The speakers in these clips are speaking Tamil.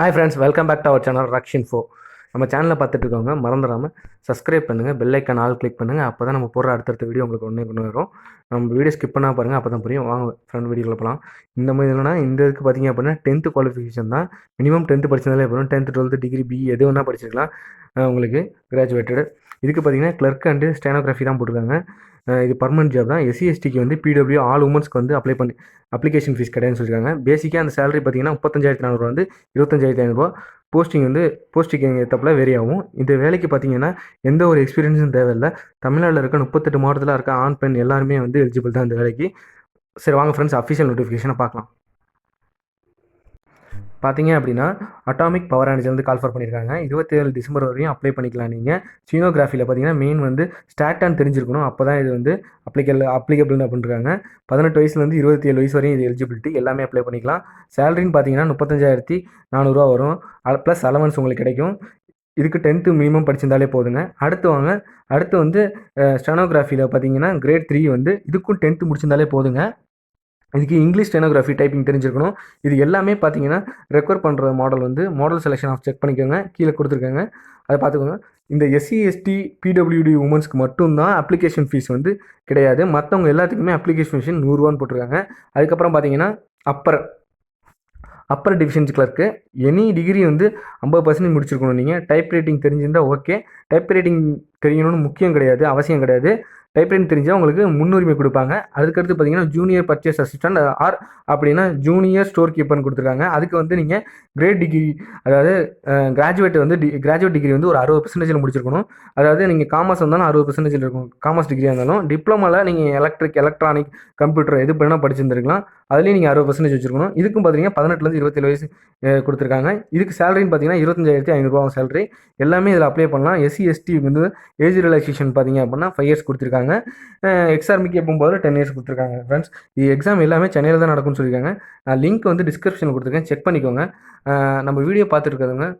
Hi friends welcome back to our channel ரக்ஷின் ஃபோ நம்ம சேனலில் பார்த்துட்டு இருக்கவங்க மறந்துடாமல் சப்ஸ்கிரைப் பண்ணுங்கள் பெல் ஐக்கன் ஆல் கிளிக் பண்ணுங்கள் அப்போ தான் நம்ம போடுற அடுத்தடுத்த வீடியோ உங்களுக்கு ஒன்றே கொண்டு வரும். நம்ம வீடியோ ஸ்கிப் பண்ணால் பாருங்கள் அப்போ தான் புரியும். வாங்க ஃப்ரெண்ட் வீடியோவில் போகலாம் இந்த மாதிரி இல்லைனா இந்த இதுக்கு பார்த்தீங்க அப்படின்னா டென்த்து குவாலிஃபிகேஷன் தான். மினிமம் டென்த்து படிச்சிருந்தாலே போதும். டென்த்து டுவெல்த்து டிகிரி பி எது வேணால் படிச்சிருக்கலாம். உங்களுக்கு கிராஜுவேட்டடு இதுக்கு பார்த்தீங்கன்னா கிளர்க் அண்டு ஸ்டேனோகிராஃபி தான் போட்டிருக்காங்க. இது பர்மனெண்ட் ஜாப் தான். எஸ்சி எஸ்டிக்கு வந்து பிடபிள்யூ ஆல் உமன்ஸ்க்கு வந்து அப்ளை பண்ணி அப்ளிகேஷன் ஃபீஸ் கிடையாதுன்னு சொல்லியிருக்காங்க பேசிக்காக அந்த சேலரி பார்த்தீங்கன்னா முப்பத்தஞ்சாயிரத்தி நானூறுவா வந்து இருபத்தஞ்சாயிரத்தி ஐநூறுரூவா போஸ்டிங் வந்து போஸ்டிங் ஏற்றப்பில் வேரி ஆகும். இந்த வேலைக்கு பார்த்தீங்கன்னா எந்த ஒரு எக்ஸ்பீரியன்ஸும் தேவையில்லை. தமிழ்நாட்டில் இருக்க முப்பத்தெட்டு மாவட்டத்தில் இருக்க ஆண் பெண் எல்லாருமே வந்து எலிஜிபிள் தான் இந்த வேலைக்கு. சரி வாங்க ஃப்ரெண்ட்ஸ் அஃபிஷியல் நோட்டிஃபிகேஷனை பார்க்கலாம். பார்த்தீங்க அப்படின்னா அட்டாமிக் பவர் எனர்ஜி வந்து கால்ஃபர் பண்ணியிருக்காங்க இருபத்தேழு டிசம்பர் வரையும் அப்ளை பண்ணிக்கலாம் நீங்கள் சீனோகிராஃபியில் பார்த்தீங்கன்னா மெயின் வந்து ஸ்டாட்டான் தெரிஞ்சிருக்கணும். அப்போ தான் இது வந்து அப்ளிகல் அப்ளிகபிள் அப்படின்றாங்க பதினெட்டு வயசுலேருந்து இருபத்தி ஏழு வயசு வரையும் இது எலிஜிபிலிட்டி எல்லாமே அப்ளை பண்ணிக்கலாம். சேலரின்னு பார்த்தீங்கன்னா முப்பத்தஞ்சாயிரத்தி நானூறுரூவா வரும். ப்ளஸ் அலவன்ஸ் உங்களுக்கு கிடைக்கும். இதுக்கு டென்த்து மினிமம் படிச்சிருந்தாலே போதுங்க. அடுத்து வாங்க. அடுத்து வந்து ஸ்டெனோகிராஃபியில் பார்த்தீங்கன்னா கிரேட் த்ரீ வந்து இதுக்கும் டென்த்து முடிச்சிருந்தாலே போதுங்க. இதுக்கு இங்கிலீஷ் ஸ்டெனோகிராஃபி டைப்பிங் தெரிஞ்சிருக்கணும். இது எல்லாமே பார்த்தீங்கன்னா ரெக்வர் பண்ணுற மாடல் வந்து மாடல் செலெக்ஷன் ஆஃப் செக் பண்ணிக்கோங்க. கீழே கொடுத்துருக்காங்க. அதை பார்த்துக்கோங்க இந்த எஸ்சி எஸ்டி பிடபிள்யூடி உமன்ஸ்க்கு மட்டும்தான் அப்ளிகேஷன் ஃபீஸ் வந்து கிடையாது. மற்றவங்க எல்லாத்துக்குமே அப்ளிகேஷன் ஃபீஸ் நூறுரூவான்னு போட்டிருக்காங்க. அதுக்கப்புறம் பார்த்தீங்கன்னா upper upper divisions clerk any degree வந்து ஐம்பது பர்சன்டேஜ் முடிச்சிருக்கணும் நீங்கள் டைப் ரைட்டிங் தெரிஞ்சிருந்தால் ஓகே டைப் ரைட்டிங் தெரியணும்னு முக்கியம் கிடையாது அவசியம் கிடையாது. டைப் தெரிஞ்சால் உங்களுக்கு முன்னுரிமை கொடுப்பாங்க. அதுக்கடுத்து பார்த்தீங்கன்னா ஜூனியர் பர்ச்சேஸ் அசிஸ்டன்ட் ஆர் அப்படின்னா ஜூனியர் ஸ்டோர் கீப்பர்னு கொடுத்துருக்காங்க. அதுக்கு வந்து நீங்கள் கிரேட் டிகிரி அதாவது கிராஜுவேட் வந்து டி கிராஜுவேட் டிகிரி வந்து ஒரு அறுபது பர்சன்டேஜில் முடிச்சிருக்கணும். அதாவது நீங்கள் காமர்ஸ் வந்தாலும் அறுபது பர்சன்டேஜில் இருக்கும். காமர்ஸ் டிகிரியாக இருந்தாலும் டிப்ளமாவில் நீங்கள் எலக்ட்ரிக் எலக்ட்ரானிக் கம்ப்யூட்டர் எது பண்ணால் படிச்சிருந்துருக்கலாம். அதுலேயும் நீங்கள் அறுபது பர்சன்டேஜ் வச்சுருக்கணும். இதுக்கும் பார்த்தீங்கன்னா பதினெட்டுலேருந்து இருபத்தேழு வயசு கொடுத்துருக்காங்க. இதுக்கு சேலரின்னு பார்த்தீங்கன்னா இருபத்தஞ்சாயிரத்தி ஐநூறுரூவா சேலரி எல்லாமே இதில் அப்ளை பண்ணலாம். எஸ்சி எஸ்டி வந்து ஏஜ் ரிலாக்ஸேஷன் பார்த்தீங்க அப்படின்னா ஃபைவ் இயர்ஸ் கொடுத்துருக்காங்க. எக்ஸாமிக்கு போகும்போது டென் இயர்ஸ் கொடுத்துருக்காங்க ஃப்ரெண்ட்ஸ் இது எக்ஸாம் எல்லாமே சென்னையில் தான் நடக்கும்னு சொல்லியிருக்காங்க. நான் லிங்க் வந்து டிஸ்கிரிப்ஷனில் கொடுத்துருக்கேன். செக் பண்ணிக்கோங்க. நம்ம வீடியோ பார்த்துட்டு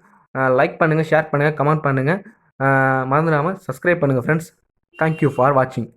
லைக் பண்ணுங்கள் ஷேர் பண்ணுங்கள் கமெண்ட் பண்ணுங்கள் மறந்துடாமல் சப்ஸ்கிரைப் பண்ணுங்கள் ஃப்ரெண்ட்ஸ் தேங்க்யூ ஃபார் வாட்சிங்